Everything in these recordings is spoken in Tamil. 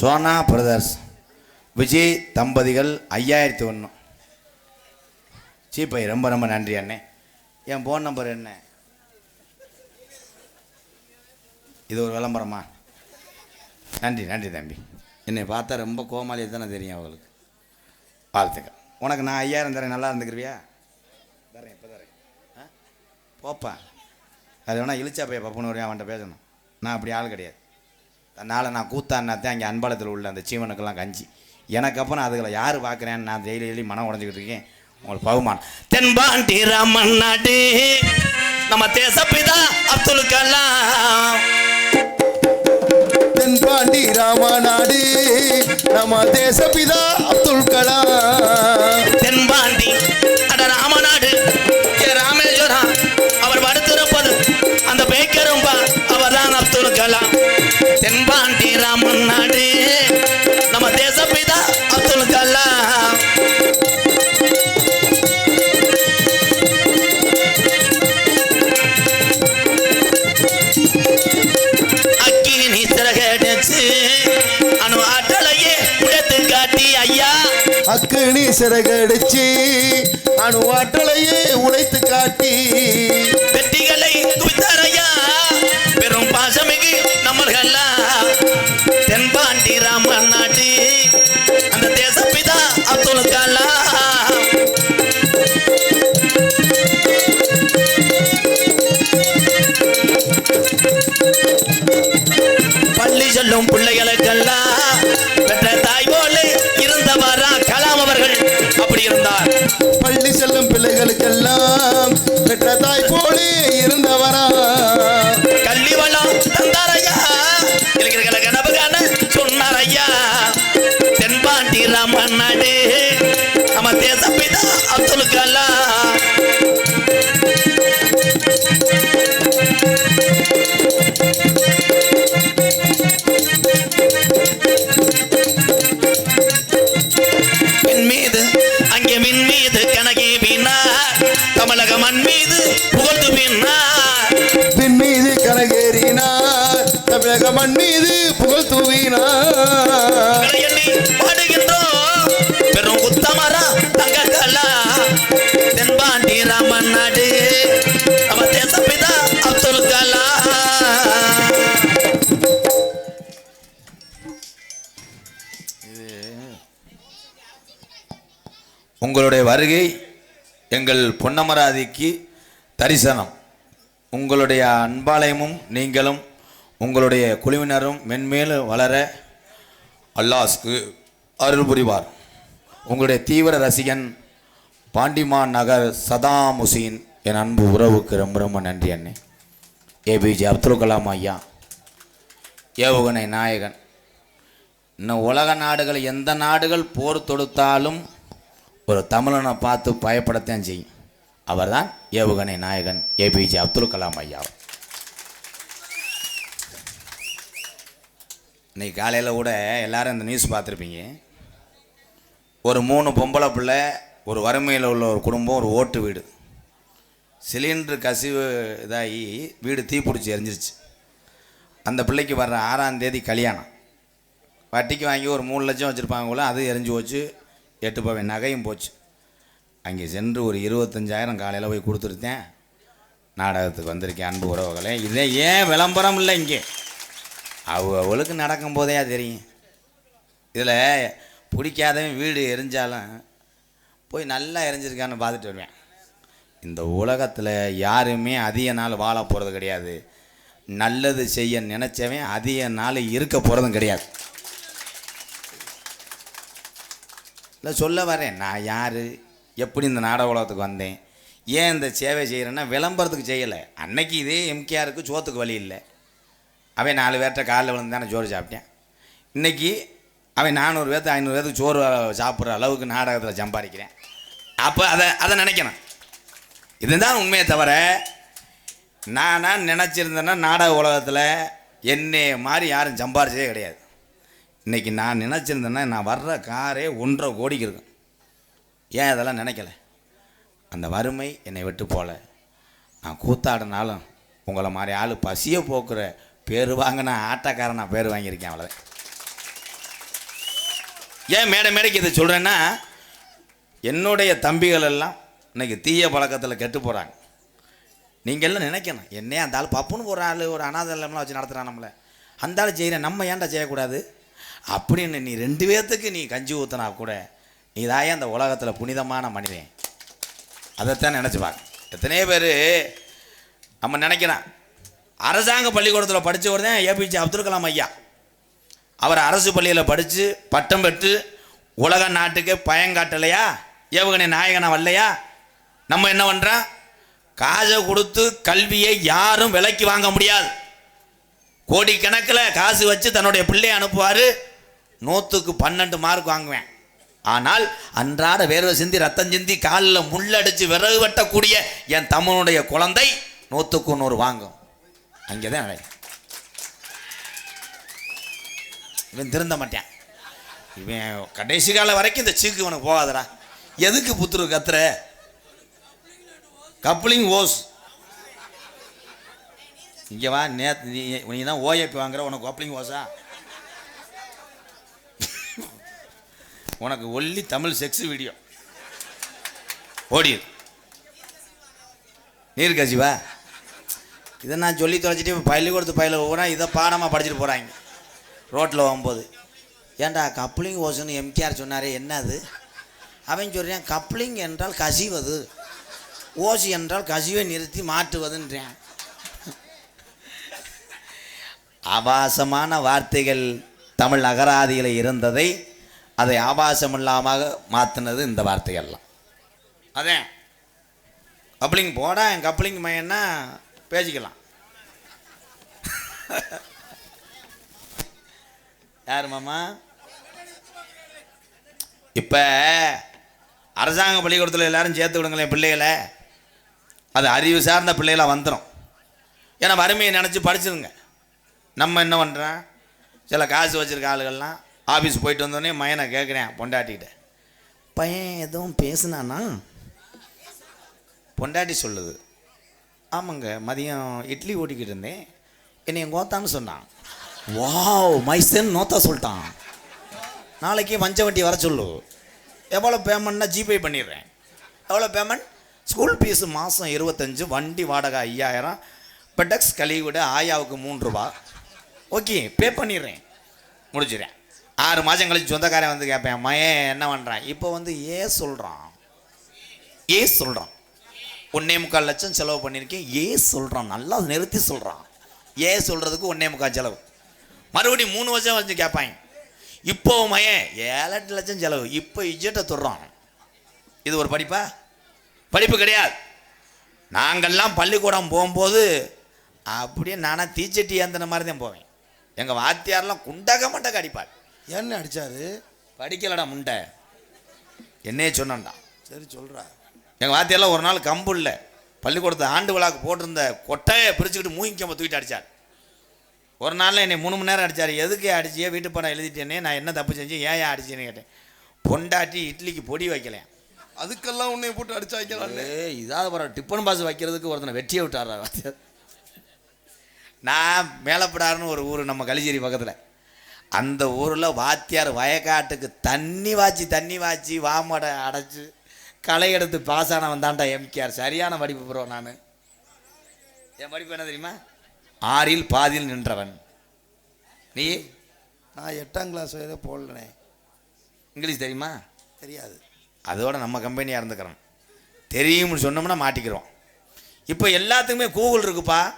சோனா பிரதர்ஸ் விஜய் தம்பதிகள் ஐயாயிரத்தி ஒன்று. சீப்பை ரொம்ப ரொம்ப நன்றி அண்ணே. என் ஃபோன் நம்பர் என்ன? இது ஒரு விளம்பரமா? நன்றி நன்றி தம்பி. என்னை பார்த்தா ரொம்ப கோமாளியாக தானே தெரியும் அவங்களுக்கு. வாழ்த்துக்கள். உனக்கு நான் ஐயாயிரம் தரேன் நல்லா இருந்துக்கிறியா? தரேன் இப்போ தரேன். ஆ? போப்பா. அது வேணால் இழிச்சா போய் பப்புன்னு வரையும் அவன்கிட்ட பேசணும். நான் அப்படி ஆள் கிடையாது. அதனால் நான் கூத்தாடினாத்தான் அங்கே அன்பாலத்தில் உள்ள அந்த சீவனுக்கெல்லாம் கஞ்சி. எனக்கு அப்புறம் அதுகளை யார் பார்க்குறேன்னு நான் டெய்லி டெய்லி மனம் உடஞ்சிக்கிட்டு இருக்கேன். உங்களுக்கு பகுமானம். தென்பாண்டி ராமன் நாடு நம்ம தேசப்பிதா அப்துல் கலாம். தென்பாண்டி ராமநாடு நம்ம தேசபிதா அப்துல் கலாம். தென்பாண்டி அட ராமநாடு ஏ ராமேஸ்வரம் அவர் படுத்திருப்பது அந்த பேக்கரும்பா அவர் தான் அப்துல் கலாம். தென்பாண்டி ராமன் நாடு. நம்ம தேசப்பிதா அப்துல் கலாம். அக்கினி சிறகடிச்சு அணு ஆற்றலையே உடைத்து காட்டி ஐயா. அக்கினி சிறகடிச்சு அணு ஆற்றலையே உழைத்து காட்டி. வெற்றிகளை குவித்தாரையா பாசமிகு நம்மள்களா தென்பாண்டி ராமன் நாட்டி அந்த தேசப்பிதா அப்துல் கலாம். பள்ளி சொல்லும் பிள்ளைகளுக்கெல்லாம் மீது கனகேறினார் தமிழக மண் மீது புகழ் தூவினார். பெரும் உத்தமரா தங்கக்கலா. தென்பாண்டி ராமன் நாடு நம்ம தேசப்பிதா அப்துல் கலாம் உங்களுடைய வருகை எங்கள் பொன்னமராதிக்கு தரிசனம். உங்களுடைய அன்பாலயமும் நீங்களும் உங்களுடைய குழுவினரும் மென்மேலும் வளர அல்லாஸ்க்கு அருள் புரிவார். உங்களுடைய தீவிர ரசிகன் பாண்டிமான் நகர் சதாம் ஹுசீன் என் அன்பு உறவுக்கு ரொம்ப ரொம்ப நன்றி அண்ணே. ஏபிஜே அப்துல் கலாம் ஐயா ஏவுகணை நாயகன். இன்னும் உலக நாடுகள் எந்த நாடுகள் போர் தொடுத்தாலும் ஒரு தமிழனை பார்த்து பயப்படத்தான் செய்யும். அவர்தான் ஏவுகணை நாயகன் ஏபிஜே அப்துல் கலாம் ஐயா. இன்னைக்கு காலையில் கூட எல்லாரும் இந்த நியூஸ் பார்த்துருப்பீங்க. ஒரு மூணு பொம்பளை பிள்ளை ஒரு வறுமையில் உள்ள ஒரு குடும்பம் ஒரு ஓட்டு வீடு. சிலிண்டர் கசிவு இதாகி வீடு தீப்பிடிச்சி எரிஞ்சிருச்சு. அந்த பிள்ளைக்கு வர்ற ஆறாம் தேதி கல்யாணம். வட்டிக்கு வாங்கி ஒரு மூணு லட்சம் வச்சுருப்பாங்க போல அது எரிஞ்சு போச்சு எட்டு பவன் நகையும் போச்சு. அங்கே சென்று ஒரு இருபத்தஞ்சாயிரம் காலையில் போய் கொடுத்துருத்தேன். நாடகத்துக்கு வந்திருக்கேன் அன்பு உறவுகளே. இதே ஏன் விளம்பரம் இல்லை இங்கே? அவ அவளுக்கு நடக்கும்போதே அது தெரியும். இதில் பிடிக்காதவன் வீடு எரிஞ்சாலும் போய் நல்லா எரிஞ்சிருக்கான்னு பார்த்துட்டு வருவேன். இந்த உலகத்தில் யாருமே அதிக நாள் வாழ போகிறது கிடையாது. நல்லது செய்ய நினச்சவன் அதிக நாள் இருக்க போகிறதும் கிடையாது. இல்லை சொல்ல வரேன். நான் யார்? எப்படி இந்த நாடக உலகத்துக்கு வந்தேன்? ஏன் இந்த சேவை செய்கிறேன்னா விளம்பரத்துக்கு செய்யலை. அன்னைக்கு இதே எம்கேஆருக்கு சோத்துக்கு வழி இல்லை. அவன் நாலு பேர்கிட்ட காலைல விழுந்து தானே சோறு சாப்பிட்டேன். இன்னைக்கு அவன் நானூறு பேர்த்து ஐநூறு பேர்த்துக்கு சோறு சாப்பிட்ற அளவுக்கு நாடகத்தில் சம்பாதிக்கிறேன். அப்போ அதை அதை நினைக்கணும். இதுதான் உண்மையை தவிர நானா நினச்சிருந்தேன்னா நாடக உலகத்தில் என்னை மாதிரி யாரும் சம்பாரிச்சதே கிடையாது. இன்றைக்கி நான் நினச்சிருந்தேன்னா நான் வர்ற காரே ஒன்றரை கோடிக்கு இருக்கும். ஏன் இதெல்லாம் நினைக்கல? அந்த வறுமை என்னை விட்டு போல. நான் கூத்தாடினாலும் உங்களை மாதிரி ஆள் பசியை போக்குற பேர் வாங்கின ஆட்டக்காரன் நான் பேர் வாங்கியிருக்கேன் அவ்வளோதான் ஏன் மேடை மேடைக்கு இதை சொல்கிறேன்னா என்னுடைய தம்பிகள் எல்லாம் இன்னைக்கு தீய பழக்கத்தில் கெட்டு போகிறாங்க நீங்கள் எல்லாம் நினைக்கணும் என்னையே அந்த ஆள் பப்புன்னு ஒரு ஆள் ஒரு அனாதை இல்லம்லாம் வச்சு நடத்துகிறான் நம்மளை. அந்த ஆள் செய்கிறேன் நம்ம ஏன்டா செய்யக்கூடாது? அப்படின்னு நீ ரெண்டு பேர்த்துக்கு நீ கஞ்சி ஊற்றினா கூட நீ அந்த உலகத்தில் புனிதமான மனிதன். அதைத்தான் நினச்சி பார்க்க எத்தனையோ பேர் நம்ம நினைக்கிறான் அரசாங்க பள்ளிக்கூடத்தில் படித்த உடனே ஏபிஜே அப்துல் கலாம் ஐயா. அவர் அரசு பள்ளியில் படித்து பட்டம் பெற்று உலக நாட்டுக்கு பயங்காட்டலையா ஏவுகணை நாயகனா வரலையா? நம்ம என்ன பண்ணுறோம் காசை கொடுத்து கல்வியை யாரும் விலைக்கு வாங்க முடியாது. கோடிக்கணக்கில் காசு வச்சு தன்னுடைய பிள்ளையை அனுப்புவார். நூற்றுக்கு பன்னெண்டு மார்க் வாங்குவேன். ஆனால் அன்றாட வேர்வை சிந்தி ரத்தம் சிந்தி காலில் முள்ளடிச்சு விறகு வெட்டக்கூடிய என் தமிழனுடைய குழந்தை நூற்றுக்கு நூறு வாங்கும். அங்கே தான் இவன் திருந்த மாட்டான். இவன் கடைசி காலம் வரைக்கும் இந்த சீக்கு இவனுக்கு போகாதடா. எதுக்கு புத்துரு கத்துற? Coupling hose. இங்கே வா நேத்து நீ நீ தான் ஓஏபி வாங்குற உனக்கு கப்ளிங் ஓஸா? உனக்கு ஒல்லி தமிழ் செக்ஸ் வீடியோ ஓடியது. நீர் கசிவா இதை நான் சொல்லி தொலைச்சிட்டு இப்போ பள்ளிக்கூடத்து பயில போனா இதை பாடமாக படிச்சுட்டு போகிறாங்க ரோட்டில் போகும்போது ஏன்டா கப்ளிங் ஓசுன்னு எம்கேஆர் சொன்னாரே என்னது அவன் சொல்கிறேன் கப்ளிங் என்றால் கசிவது ஓசி என்றால் கசிவை நிறுத்தி மாற்றுவதுன்றேன். ஆபாசமான வார்த்தைகள் தமிழ் அகராதியில் இருந்ததை அதை ஆபாசம் இல்லாமல் மாற்றினது இந்த வார்த்தைகள்லாம். அதேன் கப்ளிங் போடா என் கப்ளிங் மையன்னா பேசிக்கலாம். யார் மாமா? இப்போ அரசாங்க பள்ளிக்கூடத்தில் எல்லாரும் சேர்த்து விடுங்களேன் பிள்ளைகளை. அது அறிவு சார்ந்த பிள்ளைகளாக வந்துடும் ஏன்னா வறுமையை நினச்சி படிச்சுதுங்க நம்ம என்ன பண்ணுறோம் சில காசு வச்சுருக்க ஆளுகள்லாம் ஆஃபீஸ் போயிட்டு வந்தோடனே மயனை கேட்குறேன் பொண்டாட்டிகிட்ட. பையன் எதுவும் பேசுனானா? பொண்டாட்டி சொல்லுது. ஆமாங்க மதியம் இட்லி ஓட்டிக்கிட்டு இருந்தேன். என்னை என் கோத்தான்னு சொன்னான். வாவ் மைசன் நோத்தா சொல்லிட்டான். நாளைக்கு வஞ்ச வண்டி வர சொல்லு. எவ்வளோ பேமெண்ட்னா ஜிபே பண்ணிடுறேன். எவ்வளோ பேமெண்ட்? ஸ்கூல் ஃபீஸு மாதம் இருபத்தஞ்சு வண்டி வாடகை ஐயாயிரம். பெடக்ஸ் விட ஆயாவுக்கு மூன்று ரூபா. ஓகே பே பண்ணிடுறேன். முடிஞ்சிடறேன் ஆறு மாதம் கழிச்சு சொந்தக்காரன் வந்து கேட்பேன் மயன் என்ன பண்ணுறான் இப்போ வந்து ஏ சொல்கிறான் ஏ சொல்கிறான் ஒன்னே முக்கால் லட்சம் செலவு பண்ணியிருக்கேன் ஏ சொல்கிறான் நல்லா நிறுத்தி சொல்கிறான் ஏ சொல்கிறதுக்கு ஒன்னே முக்கால் செலவு? மறுபடியும் மூணு வருஷம் வச்சு கேட்பாங்க இப்போ மயன் ஏழு எட்டு லட்சம் செலவு. இப்போ இஜெட்டை தொடுறான். இது ஒரு படிப்பா? படிப்பு கிடையாது. நாங்கள்லாம் பள்ளிக்கூடம் போகும்போது அப்படியே நானாக தீச்சட்டி ஏந்தின மாதிரி தான் போவேன். எங்கள் வாத்தியாரெலாம் குண்டக மண்டக அடிப்பார். என்ன அடிச்சாரு? படிக்கலடா முண்டை. என்னையே சொன்னான்டா. சரி சொல்றா. எங்கள் வாத்தியாரில் ஒரு நாள் கம்பு இல்லை. பள்ளிக்கூடத்தை ஆண்டு விழாக்கு போட்டிருந்த கொட்டையை பிரிச்சுக்கிட்டு மூங்கிக்கம்ப தூக்கிட்டு அடித்தார் ஒரு நாளில் என்னை மூணு மணி நேரம் அடித்தார் எதுக்கு அடிச்சியே வீட்டு படம் எழுதிட்டேனே நான் என்ன தப்பு செஞ்சேன் ஏன் ஏன் அடிச்சேன்னு கேட்டேன். பொண்டாட்டி இட்லிக்கு பொடி வைக்கலையா? அதுக்கெல்லாம் உன்னை போட்டு அடிச்சாங்க ஏ இதாவது பரவாயில்ல டிஃபன் பாஸ் வைக்கிறதுக்கு ஒருத்தனை வெட்டியே விட்டாரா வாத்தியார். நான் மேலப்படாருன்னு ஒரு ஊர் நம்ம கலிச்சேரி பக்கத்தில். அந்த ஊரில் வாத்தியார் வயக்காட்டுக்கு தண்ணி வாச்சி தண்ணி வாச்சி வாமடை அடைச்சி களை எடுத்து பாஸ் ஆன வந்தான்டா எம்கேஆர். சரியான படிப்பு ப்ரோ நான். என் படிப்பு என்ன தெரியுமா? ஆறில் பாதியில் நின்றவன். நீ? நான் எட்டாம் கிளாஸ் வரை போடலனே இங்கிலீஷ் தெரியுமா? தெரியாது. அதோட நம்ம கம்பெனியாக இருந்துக்கிறோம். தெரியும்னு சொன்னோம்னா மாட்டிக்கிறோம். இப்போ எல்லாத்துக்குமே கூகுள் இருக்குப்பா.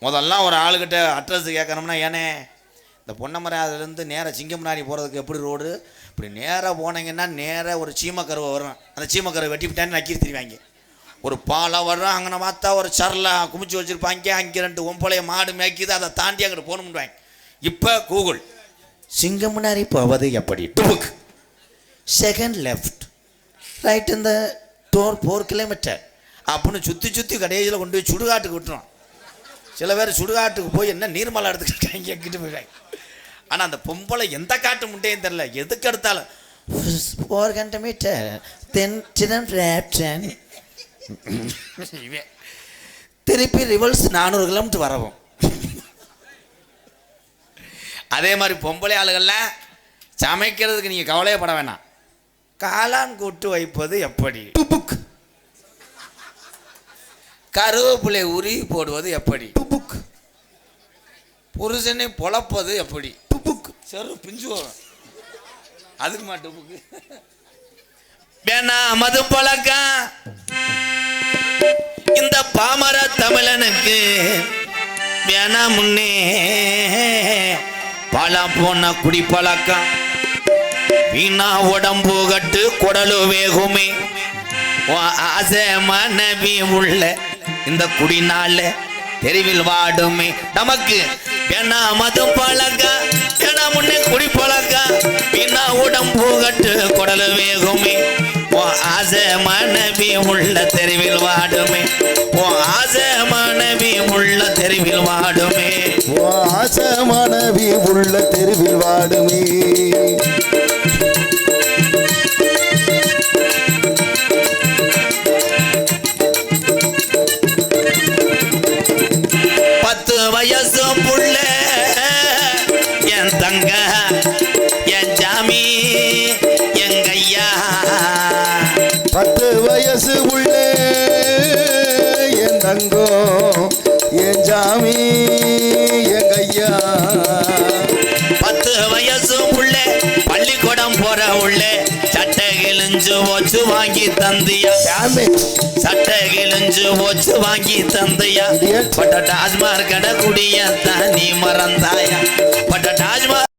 முதல்லாம் ஒரு ஆளுகிட்ட அட்ரஸ் கேட்கணும்னா ஏனே இந்த பொன்னமராதுலேருந்து நேராக சிங்கம்னாடி போகிறதுக்கு எப்படி ரோடு இப்படி நேராக போனீங்கன்னா நேராக ஒரு சீமக்கருவை வரும். அந்த சீமக்கருவை வெட்டி விட்டான்னு நக்கி திருவாங்க. ஒரு பாலாக வர்றோம் அங்கே பார்த்தா ஒரு சரலை குமிச்சு வச்சுருப்பாங்க. அங்கே ரெண்டு ஒம்பளைய மாடு மேய்க்குது. அதை தாண்டி அங்கிட்டு போகணும்னுவாங்க இப்போ கூகுள் சிங்கம்னாரி போவது எப்படி? டுபுக். செகண்ட் லெஃப்ட் ரைட் இந்த டோர் ஃபோர் கிலோமீட்டர் அப்படின்னு சுற்றி சுற்றி கடைசியில் கொண்டு போய் சுடுகாட்டுக்கு விட்டுரும். சில பேர் சுடுகாட்டுக்கு போய் என்ன நீர்மலை எடுத்துக்கிட்டாங்க எங்கிட்டு போயிடுவாங்க. ஆனால் அந்த பொம்பளை எந்த காட்டு முட்டையும் தெரில எதுக்கு எடுத்தாலும் ஃபோர் கிலோமீட்டர் தென் சிடன் ரேப்டன் திருப்பி ரிவல்ஸ் நானூறு கிலோமீட்டர் வரவும். அதே மாதிரி பொம்பளை ஆளுகள்லாம் சமைக்கிறதுக்கு நீங்கள் கவலையப்பட வேணாம். காளான் கூட்டு வைப்பது எப்படி? கருவேப்பிலை உருவி போடுவது எப்படி? டுபுக். புருஷனை பொழப்பது எப்படி? டுபுக். செரு பிஞ்சு வரும். அதுக்கு மாட்டுப்புக்கு வேணா மது பழக்கம். இந்த பாமர தமிழனுக்கு வேணா முன்னே பழம் போன குடி பழக்கம் வீணா உடம்பு கட்டு குடலு வேகுமே. ஆசை மனைவி உள்ள இந்த குடினால தெருவில் வாடுமே. நமக்கு என்ன மது பழக்க? என்ன முன்னே குடி பழக்க? பின்னா உடம்பு கட்டு குடலு வேகுமே. உன் ஆசை மனைவி உள்ள தெருவில் வாடுமே. ஓ ஆசை மனைவி உள்ள தெருவில் வாடுமே. ஓ ஆசை மனைவி உள்ள தெருவில் வாடுமே. தங்கோ என் ஜாமி என் கையா. பத்து வயசு புள்ள பள்ளிக்கூடம் போற உள்ள சட்டை கிழிஞ்சு வச்சு வாங்கி தந்தியா. சட்டை கிழிஞ்சு வச்சு வாங்கி தந்தியா. பட்ட டாஸ்மார் கடை குடிய நீ மறந்தாயா. பட்ட டாஸ்மார்